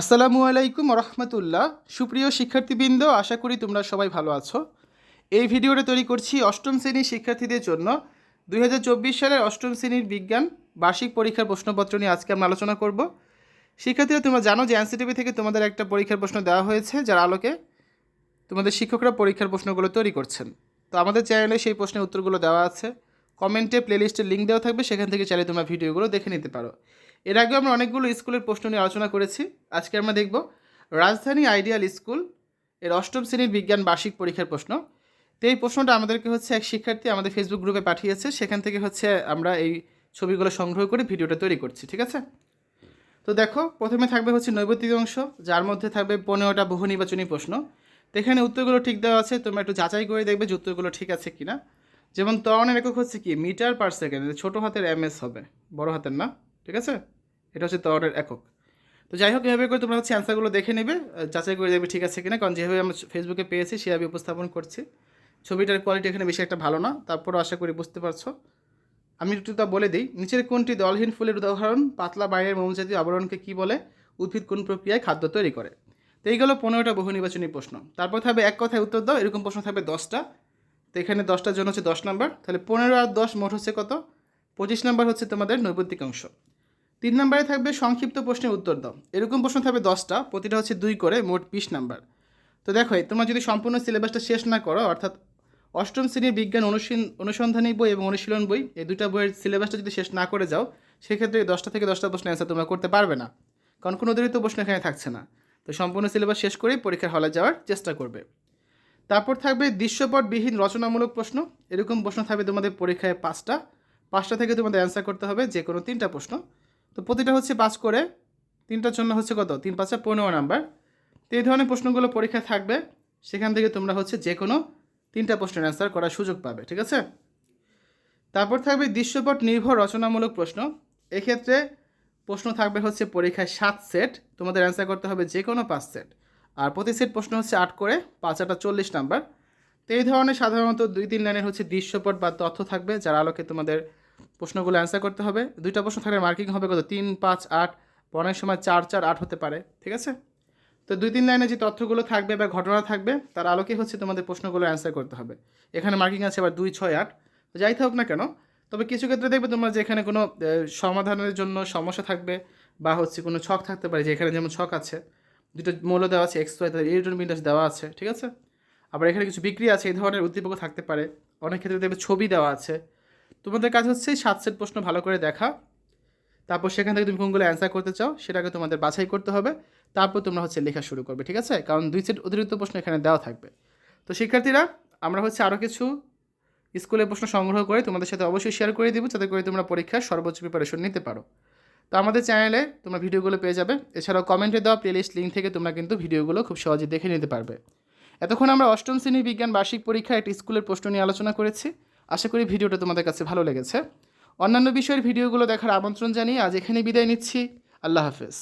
আসসালামু আলাইকুম রহমতুল্লাহ। সুপ্রিয় শিক্ষার্থীবৃন্দ, আশা করি তোমরা সবাই ভালো আছো। এই ভিডিওটা তৈরি করছি অষ্টম শ্রেণির শিক্ষার্থীদের জন্য। দুই হাজার চব্বিশ সালের অষ্টম শ্রেণির বিজ্ঞান, বার্ষিক পরীক্ষার প্রশ্নপত্র নিয়ে আজকে আমরা আলোচনা করব। শিক্ষার্থীরা, তোমরা জানো যে এনসিটিভি থেকে তোমাদের একটা পরীক্ষার প্রশ্ন দেওয়া হয়েছে, যার আলোকে তোমাদের শিক্ষকরা পরীক্ষার প্রশ্নগুলো তৈরি করছেন। তো আমাদের চ্যানেলে সেই প্রশ্নের উত্তরগুলো দেওয়া আছে। কমেন্টে প্লেলিস্টের লিঙ্ক দেওয়া থাকবে, সেখান থেকে চাইলে তোমরা ভিডিওগুলো দেখে নিতে পারো। এর আগে আমরা অনেকগুলো স্কুলের প্রশ্ন নিয়ে আলোচনা করেছি, আজকে আমরা দেখব রাজধানী আইডিয়াল স্কুলের অষ্টম শ্রেণির বিজ্ঞান বার্ষিক পরীক্ষার প্রশ্ন। তো এই প্রশ্নটা আমাদেরকে হচ্ছে এক শিক্ষার্থী আমাদের ফেসবুক গ্রুপে পাঠিয়েছে, সেখান থেকে হচ্ছে আমরা এই ছবিগুলো সংগ্রহ করে ভিডিওটা তৈরি করছি, ঠিক আছে? তো দেখো, প্রথমে থাকবে হচ্ছে নৈবতিক অংশ, যার মধ্যে থাকবে পনেরোটা বহু নির্বাচনী প্রশ্ন। তো এখানে উত্তরগুলো ঠিক দেওয়া আছে, তোমরা একটু যাচাই করে দেখবে যে উত্তরগুলো ঠিক আছে কিনা। যেমন ত্বরণের একক হচ্ছে কি? মিটার পার সেকেন্ড ছোটো হাতের এমএস হবে, বড় হাতের না, ঠিক আছে? এটা হচ্ছে ত্বরণের একক। তো যাই হোক, এভাবে করে তোমরা হচ্ছে অ্যান্সারগুলো দেখে নেবে যাচাই করে দেখবে ঠিক আছে কিনা, কারণ যেভাবে আমরা ফেসবুকে পেয়েছি সেভাবে উপস্থাপন করছি। ছবিটার কোয়ালিটি এখানে বেশি একটা ভালো না, তারপরও আশা করি বুঝতে পারছ। আমি একটু তা বলে দিই, নিচের কোনটি দলহীন ফুলের উদাহরণ, পাতলা বাইরের মোমজাতীয় আবরণকে কী বলে, উদ্ভিদ কোন প্রক্রিয়ায় খাদ্য তৈরি করে? তো এইগুলো পনেরোটা বহু নির্বাচনী প্রশ্ন। তারপর থাকবে এক কথায় উত্তর দাও, এরকম প্রশ্ন থাকবে দশটা। তো এখানে দশটার জন্য হচ্ছে দশ নাম্বার। তাহলে পনেরো আর দশ মোট হচ্ছে কত? পঁচিশ নাম্বার হচ্ছে তোমাদের নৈবত্তিক অংশ। তিন নম্বরে থাকবে সংক্ষিপ্ত প্রশ্নের উত্তর দাও। এরকম প্রশ্ন থাকবে দশটা, প্রতিটা হচ্ছে দুই করে, মোট বিশ নাম্বার। তো দেখো তোমরা যদি সম্পূর্ণ সিলেবাসটা শেষ না করো, অর্থাৎ অষ্টম শ্রেণির বিজ্ঞান অনুসীন- অনুসন্ধানী বই এবং অনুশীলন বই, এই দুইটা বইয়ের সিলেবাসটা যদি শেষ না করে যাও, সেক্ষেত্রে দশটা থেকে দশটা প্রশ্ন অ্যান্সার তোমরা করতে পারবে না। কারণ কোনো অতিরিক্ত প্রশ্ন এখানে থাকছে না। তো সম্পূর্ণ সিলেবাস শেষ করেই পরীক্ষার হলে যাওয়ার চেষ্টা করবে। তারপর থাকবে দৃশ্যপটবিহীন রচনামূলক প্রশ্ন। এরকম প্রশ্ন থাকবে তোমাদের পরীক্ষায় পাঁচটা। পাঁচটা থেকে তোমাদের অ্যান্সার করতে হবে যে কোনো তিনটা প্রশ্ন। তো প্রতিটা হচ্ছে পাঁচ করে। তিনটার জন্য হচ্ছে কত? তিন পাঁচটা পনেরো নাম্বার। তো এই ধরনের প্রশ্নগুলো পরীক্ষা থাকবে। সেখান থেকে তোমরা হচ্ছে যে কোনো তিনটা প্রশ্নের অ্যান্সার করার সুযোগ পাবে, ঠিক আছে? তারপর থাকবে দৃশ্যপট নির্ভর রচনামূলক প্রশ্ন। এক্ষেত্রে প্রশ্ন থাকবে হচ্ছে পরীক্ষায় সাত সেট। তোমাদের অ্যান্সার করতে হবে যে কোনো পাঁচ সেট। আর প্রতি সেট প্রশ্ন হচ্ছে আট করে, পাঁচ আটা চল্লিশ নাম্বার। তো এই ধরনের সাধারণত দুই তিন লাইনের হচ্ছে দৃশ্যপট বা তথ্য থাকবে, যার আলোকে তোমাদের প্রশ্নগুলো অ্যান্সার করতে হবে। দুইটা প্রশ্ন থাকলে মার্কিং হবে কত? তিন, পাঁচ, আট বা অনেক সময় চার চার, আট হতে পারে, ঠিক আছে? তো দুই তিন লাইনে যে তথ্যগুলো থাকবে বা ঘটনা থাকবে, তার আলোকে হচ্ছে তোমাদের প্রশ্নগুলো অ্যান্সার করতে হবে। এখানে মার্কিং আছে আবার দুই, ছয়, আট। তো যাই থাকুক না কেন, তবে কিছু ক্ষেত্রে দেখবে তোমরা যে এখানে কোনো সমাধানের জন্য সমস্যা থাকবে বা হচ্ছে কোনো ছক থাকতে পারে, যে এখানে যেমন ছক আছে। দুটো মৌল দেওয়া আছে এক্স ওয়াই তাদের ইলেকট্রন বিন্যাস দেওয়া আছে, ঠিক আছে? আবার এখানে কিছু বিক্রি আছে, এই ধরনের উদ্দীপক থাকতে পারে। অনেক ক্ষেত্রে দেখবে ছবি দেওয়া আছে। তোমাদের কাজ হচ্ছে সাত সেট প্রশ্ন ভালো করে দেখা। তারপর সেখান থেকে তুমি কোনগুলো অ্যান্সার করতে চাও, সেটাকে তোমাদের বাছাই করতে হবে। তারপর তোমরা হচ্ছে লেখা শুরু করবে, ঠিক আছে? কারণ দুই সেট অতিরিক্ত প্রশ্ন এখানে দেওয়া থাকবে। তো শিক্ষার্থীরা, আমরা হচ্ছে আরও কিছু স্কুলের প্রশ্ন সংগ্রহ করে তোমাদের সাথে অবশ্যই শেয়ার করে দিব, যাতে করে তোমরা পরীক্ষার সর্বোচ্চ প্রিপারেশন নিতে পারো। তো আমাদের চ্যানেলে তোমরা ভিডিওগুলো পেয়ে যাবে। এছাড়াও কমেন্টে দেওয়া প্লেলিস্ট লিঙ্ক থেকে তোমরা কিন্তু ভিডিওগুলো খুব সহজে দেখে নিতে পারবে। এতক্ষণ আমরা অষ্টম শ্রেণির বিজ্ঞান বার্ষিক পরীক্ষা একটি স্কুলের প্রশ্ন নিয়ে আলোচনা করেছি। আশা করি ভিডিওটা তোমাদের কাছে ভালো লেগেছে। অন্যান্য বিষয়ের ভিডিওগুলো দেখার আমন্ত্রণ জানিয়ে আজ এখানে বিদায় নিচ্ছি। আল্লাহ হাফেজ।